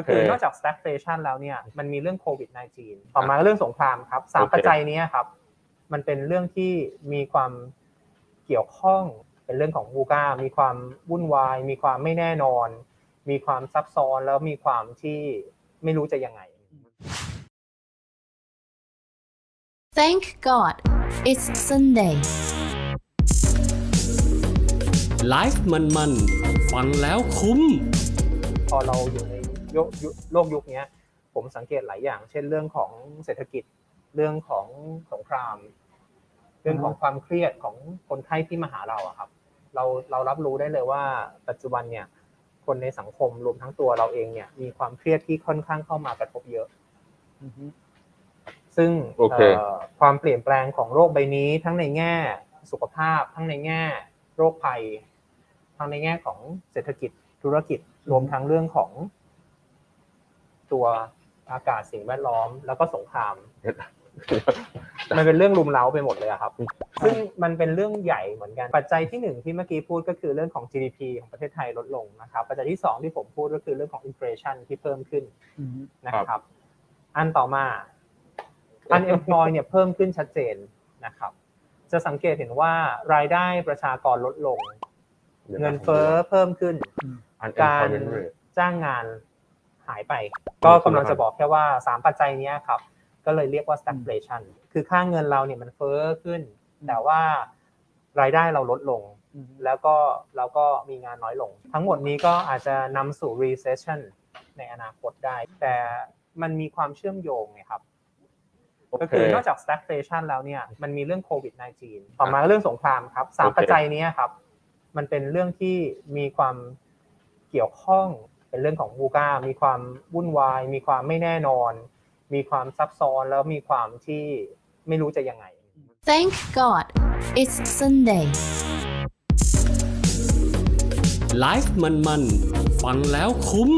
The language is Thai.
ก็คือนอกจาก stagflation แล้วเนี่ยมันมีเรื่องโควิด -19 ต่อมาเรื่องสงครามครับสามโอเคปัจจัยเนี้ยครับ มันเป็นเรื่องที่มีความเกี่ยวข้องเป็นเรื่องของบูกามีความวุ่นวาย มีความไม่แน่นอน มีความซับซ้อนแล้วมีความที่ไม่รู้จะยังไง Thank God it's Sunday. ไลฟ์มันๆฟังแล้วคุ้ม พอเราอยู่ใน โลกยุโลกยุคเนี้ยผมสังเกตหลายอย่าง เช่นเรื่องของเศรษฐกิจเรื่องของสงคราม เรื่องของความเครียดของคนไข้ที่มาหาเราอะครับ เราเรารับรู้ได้เลยว่าปัจจุบันเนี่ย คนในสังคมรวมทั้งตัวเราเองเนี่ย มีความเครียดที่ค่อนข้างเข้ามากระทบเยอะซึ่งโอเคเอ่อความเปลี่ยนแปลงของโรคใบนี้ทั้งในแง่สุขภาพ ทั้งในแง่โรคภัย ทั้งในแง่ของเศรษฐกิจธุรกิจรวมทั้งเรื่องของ ตัวอากาศสิ่งแวดล้อม แล้วก็สงคราม มันเป็นเรื่องรุมเร้าไปหมดเลยอะครับ ซึ่งมันเป็นเรื่องใหญ่เหมือนกัน ปัจจัยที่หนึ่งที่เมื่อกี้พูดก็คือเรื่องของ GDP ของประเทศไทยลดลงนะครับ ปัจจัยที่สองที่ผมพูดก็คือเรื่องของ inflation ที่เพิ่มขึ้นนะครับ อันต่อมา unemploy เนี่ยเพิ่มขึ้นชัดเจนนะครับ จะสังเกตเห็นว่ารายได้ประชากรลดลง เงินเฟ้อเพิ่มขึ้น การ unemployment rate จ้างงาน หายไป ก็กำลังจะบอกแค่ว่าสามปัจจัยเนี้ยครับ ก็เลยเรียกว่า stagflation คือค่าเงินเราเนี่ยมันเฟ้อขึ้น แต่ว่ารายได้เราลดลง แล้วก็เราก็มีงานน้อยลง ทั้งหมดนี้ก็อาจจะนำสู่ recession ในอนาคตได้ แต่มันมีความเชื่อมโยงไงครับโอเคก็คือนอกจาก stagflation แล้วเนี่ยมันมีเรื่องโควิด -19 ต่อมาเรื่องสงครามครับสามโอเคปัจจัยเนี้ยครับ มันเป็นเรื่องที่มีความเกี่ยวข้อง เป็นเรื่องของบูกามีความวุ่นวาย มีความไม่แน่นอน มีความซับซ้อนแล้วมีความที่ไม่รู้จะยังไง Thank God it's Sunday. ไลฟ์มันๆ ฟังแล้วคุ้ม